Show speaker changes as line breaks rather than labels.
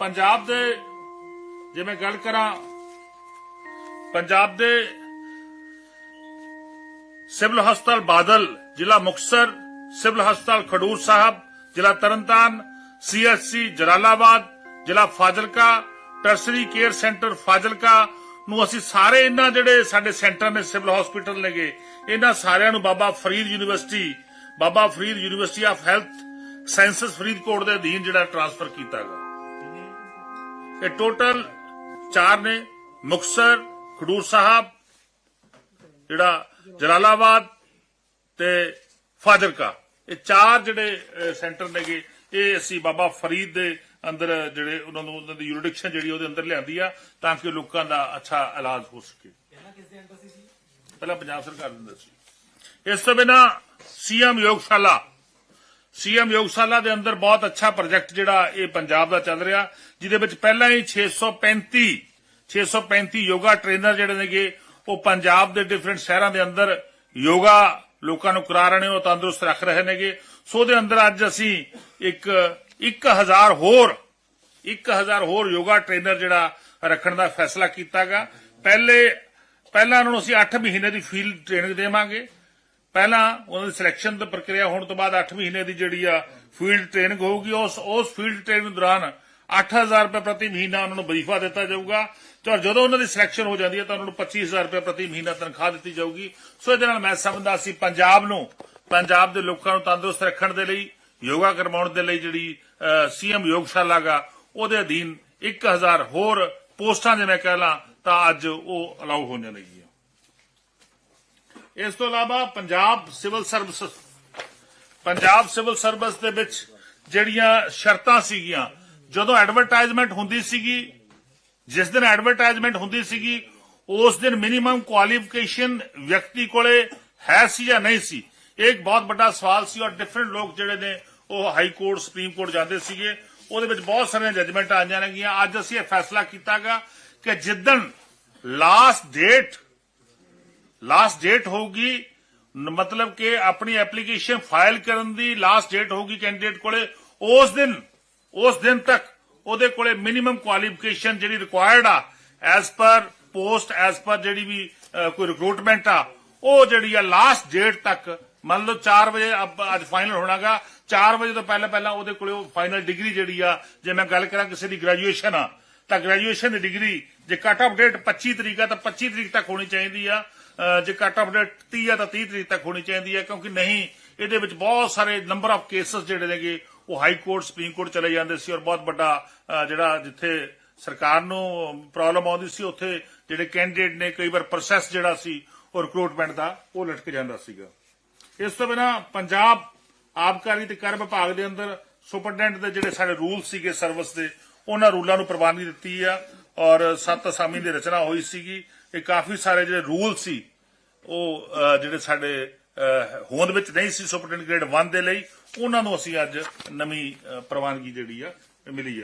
ਪੰਜਾਬ ਦੇ, ਜੇ ਮੈਂ ਗੱਲ ਕਰਾਂ, ਪੰਜਾਬ ਦੇ ਸਿਵਲ ਹਸਪਤਾਲ ਬਾਦਲ, ਜ਼ਿਲ੍ਹਾ ਮੁਕਤਸਰ, ਸਿਵਲ ਹਸਪਤਾਲ ਖਡੂਰ ਸਾਹਿਬ, ਜ਼ਿਲ੍ਹਾ ਤਰਨਤਾਰਨ, ਸੀਐਸਸੀ ਜਲਾਲਾਬਾਦ, ਜ਼ਿਲ੍ਹਾ Fazilka, tertiary care centre Fazilka ਨੂੰ ਅਸੀਂ ਸਾਰੇ ਇਹਨਾਂ ਜਿਹੜੇ ਸਾਡੇ ਸੈਂਟਰ ਨੇ ਸਿਵਲ ਹਸਪੀਟਲ ਨੇਗੇ, ਇਹਨਾਂ ਸਾਰਿਆਂ ਨੂੰ Baba Farid university, Baba Farid university of health sciences Faridkot ਦੇ ਅਧੀਨ ਜਿਹੜਾ ਟ੍ਰਾਂਸਫਰ ਕੀਤਾ ਗਿਆ। ਇਹ ਟੋਟਲ 4 ਨੇ ਮੁਕਤਸਰ ਖਡੂਰ ਸਾਹਿਬ ਜਿਹੜਾ ਜਲਾਲਾਬਾਦ ਤੇ ਫਾਜ਼ਿਲਕਾ। ਇਹ ਚਾਰ ਜਿਹੜੇ ਸੈਂਟਰ ਨੇਗੇ ਇਹ ਅਸੀਂ ਬਾਬਾ ਫਰੀਦ ਦੇ ਅੰਦਰ ਜਿਹੜੇ ਉਹਨਾਂ ਨੂੰ ਉਹਨਾਂ ਦੀ ਯੂਰਿਡਿਕਸ਼ਨ ਜਿਹੜੀ ਉਹਦੇ ਅੰਦਰ ਲਿਆਂਦੀ ਆ ਤਾਂ ਕਿ ਲੋਕਾਂ ਦਾ ਅੱਛਾ ਇਲਾਜ ਹੋ ਸਕੇ।
ਪਹਿਲਾਂ ਕਿਸ ਦੇ ਅੰਦਰ ਸੀ ਜੀ?
ਪਹਿਲਾਂ ਪੰਜਾਬ ਸਰਕਾਰ ਦਿੰਦਾ ਸੀ। ਇਸ ਤੋਂ ਬਿਨਾ ਸੀਐਮ ਯੋਗਸ਼ਾਲਾ ਸੀਐਮ ਯੋਗਸ਼ਾਲਾ ਦੇ ਅੰਦਰ ਬਹੁਤ ਅੱਛਾ ਪ੍ਰੋਜੈਕਟ ਜਿਹੜਾ ਇਹ ਪੰਜਾਬ ਦਾ ਚੱਲ ਰਿਹਾ, ਜਿਹਦੇ ਵਿੱਚ ਪਹਿਲਾਂ ਹੀ 635 635 ਯੋਗਾ ਟ੍ਰੇਨਰ ਜਿਹੜੇ ਨੇਗੇ, ਉਹ ਪੰਜਾਬ ਦੇ ਡਿਫਰੈਂਟ ਸ਼ਹਿਰਾਂ ਦੇ ਅੰਦਰ ਯੋਗਾ ਲੋਕਾਂ ਨੂੰ ਕਰਾ ਰਹੇ ਨੇ, ਉਹ ਤੰਦਰੁਸਤ ਰੱਖ ਰਹੇ ਨੇਗੇ। ਸੋ ਦੇ ਅੰਦਰ ਅੱਜ ਅਸੀਂ ਇੱਕ 1000 ਹੋਰ 1000 ਹੋਰ ਯੋਗਾ ਟ੍ਰੇਨਰ ਜਿਹੜਾ ਰੱਖਣ ਦਾ ਫੈਸਲਾ ਕੀਤਾਗਾ। ਪਹਿਲੇ, ਪਹਿਲਾਂ ਉਹਨਾਂ ਨੂੰ ਅਸੀਂ 8 ਮਹੀਨੇ ਦੀ ਫੀਲਡ ਟ੍ਰੇਨਿੰਗ ਦੇਵਾਂਗੇ। ਪਹਿਲਾਂ ਉਹਨਾਂ ਦੀ ਸਿਲੈਕਸ਼ਨ ਦੀ ਪ੍ਰਕਿਰਿਆ ਹੋਣ ਤੋਂ ਬਾਅਦ 8 ਮਹੀਨੇ ਦੀ ਜਿਹੜੀ ਆ ਫੀਲਡ ਟ੍ਰੇਨਿੰਗ ਹੋਊਗੀ, ਉਸ ਉਸ ਫੀਲਡ ਟ੍ਰੇਨਿੰਗ ਦੌਰਾਨ 8000 ਰੁਪਏ ਪ੍ਰਤੀ ਮਹੀਨਾ ਉਹਨਾਂ ਨੂੰ ਵਜ਼ੀਫਾ ਦਿੱਤਾ ਜਾਊਗਾ। ਤੇ ਔਰ ਜਦੋਂ ਉਹਨਾਂ ਦੀ ਸਿਲੈਕਸ਼ਨ ਹੋ ਜਾਂਦੀ ਹੈ ਤਾਂ ਉਹਨਾਂ ਨੂੰ 25000 ਰੁਪਏ ਪ੍ਰਤੀ ਮਹੀਨਾ ਤਨਖਾਹ ਦਿੱਤੀ ਜਾਊਗੀ। ਸੋ ਇਹਦੇ ਨਾਲ ਮੈਂ ਸਮਝਦਾ ਸੀ ਪੰਜਾਬ ਨੂੰ, ਪੰਜਾਬ ਦੇ ਲੋਕਾਂ ਨੂੰ ਤੰਦਰੁਸਤ ਰੱਖਣ ਦੇ ਲਈ, ਯੋਗਾ ਕਰਵਾਉਣ ਦੇ ਲਈ ਜਿਹੜੀ ਸੀਐਮ ਯੋਗਸ਼ਾਲਾ ਗਾ ਉਹਦੇ ਅਧੀਨ 1000 ਹੋਰ ਪੋਸਟਾਂ ਜੇ ਮੈਂ ਕਹਿ ਲਾਂ, ਤਾਂ ਅੱਜ ਉਹ ਅਲਾਉ ਹੋਣ ਲੱਗੀਆਂ ਇਸ ਤੋਂ ਇਲਾਵਾ Punjab civil service, Punjab civil service ਦੇ ਵਿੱਚ ਜਿਹੜੀਆਂ ਸ਼ਰਤਾਂ ਸੀਗੀਆਂ, ਜਦੋਂ ਐਡਵਰਟਾਈਜ਼ਮੈਂਟ ਹੁੰਦੀ ਸੀਗੀ, ਜਿਸ ਦਿਨ ਐਡਵਰਟਾਈਜ਼ਮੈਂਟ ਹੁੰਦੀ ਸੀਗੀ, ਉਸ ਦਿਨ ਮਿਨੀਮਮ ਕੁਆਲੀਫਿਕੇਸ਼ਨ ਵਿਅਕਤੀ ਕੋਲੇ ਹੈ ਸੀ ਜਾਂ ਨਹੀਂ ਸੀ? ਇਹ ਇੱਕ ਬਹੁਤ ਵੱਡਾ ਸਵਾਲ ਸੀ ਔਰ ਡਿਫਰੈਂਟ ਲੋਕ ਜਿਹੜੇ ਨੇ, ਉਹ ਹਾਈ ਕੋਰਟ, ਸੁਪਰੀਮ ਕੋਰਟ ਜਾਂਦੇ ਸੀਗੇ। ਉਹਦੇ ਵਿੱਚ ਬਹੁਤ ਸਾਰੀਆਂ ਜੱਜਮੈਂਟਾਂ ਆਈਆਂ ਨੇਗੀਆਂ ਅੱਜ ਅਸੀਂ ਇਹ ਫੈਸਲਾ ਕੀਤਾਗਾ ਕਿ ਜਿੱਦਣ ਲਾਸਟ ਡੇਟ ਲਾਸਟ ਡੇਟ ਹੋਊਗੀ, ਨ- ਮਤਲਬ ਕਿ ਆਪਣੀ ਐਪਲੀਕੇਸ਼ਨ ਫਾਈਲ ਕਰਨ ਦੀ ਲਾਸਟ ਡੇਟ ਹੋਊਗੀ ਕੈਂਡੀਡੇਟ ਕੋਲੇ, ਉਸ ਦਿਨ ਉਸ ਦਿਨ ਤੱਕ ਉਹਦੇ ਕੋਲੇ ਮਿਨੀਮਮ ਕੁਆਲੀਫਿਕੇਸ਼ਨ ਜਿਹੜੀ ਰਿਕੁਆਇਰਡ ਆ as per post as per ਜਿਹੜੀ ਵੀ ਕੋਈ ਰਿਕਰੂਟਮੈਂਟ ਆ, ਉਹ ਜਿਹੜੀ ਆ ਲਾਸਟ ਡੇਟ ਤੱਕ, ਮੰਨ ਲਓ 4 ਵਜੇ ਅੱਜ ਫਾਈਨਲ ਹੋਣਾਗਾ 4 ਵਜੇ ਤੋਂ ਪਹਿਲਾਂ ਪਹਿਲਾਂ ਉਹਦੇ ਕੋਲੇ ਉਹ ਫਾਈਨਲ ਡਿਗਰੀ ਜਿਹੜੀ ਆ, ਜੇ ਮੈਂ ਗੱਲ ਕਰਾਂ ਕਿਸੇ ਦੀ ਗ੍ਰੈਜੂਏਸ਼ਨ ਆ ਤਾਂ ਗ੍ਰੈਜੂਏਸ਼ਨ ਦੀ ਡਿਗਰੀ ਜੇ ਕੱਟ ਆਫ ਡੇਟ 25 ਤਰੀਕ ਆ ਤਾਂ 25 ਤਰੀਕ ਤੱਕ ਹੋਣੀ ਚਾਹੀਦੀ ਆ। ਜੇ ਕੱਟ ਆਫ ਡੇਟ 30 ਆ ਤਾਂ 30 ਤਰੀਕ ਤੱਕ ਹੋਣੀ ਚਾਹੀਦੀ ਹੈ ਕਿਉਂਕਿ ਨਹੀਂ, ਇਹਦੇ ਵਿੱਚ ਬਹੁਤ ਸਾਰੇ ਨੰਬਰ ਆਫ ਕੇਸਸ ਜਿਹੜੇ ਨੇਗੇ, ਉਹ ਹਾਈ ਕੋਰਟ ਸੁਪਰੀਮ ਕੋਰਟ ਚਲੇ ਜਾਂਦੇ ਸੀ ਔਰ ਬਹੁਤ ਵੱਡਾ ਜਿਹੜਾ ਜਿੱਥੇ ਸਰਕਾਰ ਨੂੰ ਪ੍ਰੋਬਲਮ ਆਉਂਦੀ ਸੀ, ਉੱਥੇ ਜਿਹੜੇ ਕੈਂਡੀਡੇਟ ਨੇ ਕਈ ਵਾਰ ਪ੍ਰੋਸੈਸ ਜਿਹੜਾ ਸੀ, ਉਹ ਰਿਕਰੂਟਮੈਂਟ ਦਾ, ਉਹ ਲਟਕ ਜਾਂਦਾ ਸੀਗਾ। ਇਸ ਤੋਂ ਬਿਨਾ ਪੰਜਾਬ ਆਬਕਾਰੀ ਤੇ ਕਰ ਵਿਭਾਗ ਦੇ ਅੰਦਰ ਸੁਪਰਡੈਂਟ ਦੇ ਜਿਹੜੇ ਸਾਡੇ ਰੂਲ ਸੀਗੇ ਸਰਵਿਸ ਦੇ ਉਹਨਾਂ ਰੂਲਾਂ ਨੂੰ ਪ੍ਰਵਾਨਗੀ ਦਿੱਤੀ ਆ ਔਰ ਸੱਤ ਅਸਾਮੀ ਦੀ ਰਚਨਾ ਹੋਈ ਸੀਗੀ। ਇਹ ਕਾਫੀ ਸਾਰੇ ਜਿਹੜੇ ਰੂਲ ਸੀ, ਉਹ ਜਿਹੜੇ ਸਾਡੇ ਹੋਂਦ ਵਿੱਚ ਨਹੀਂ ਸੀ ਸੁਪਰਡੈਂਟ ਗ੍ਰੇਡ 1 ਦੇ ਲਈ, ਉਹਨਾਂ ਨੂੰ ਅਸੀਂ ਅੱਜ ਨਵੀਂ ਪ੍ਰਵਾਨਗੀ ਜਿਹੜੀ ਆ ਮਿਲੀ ਆ।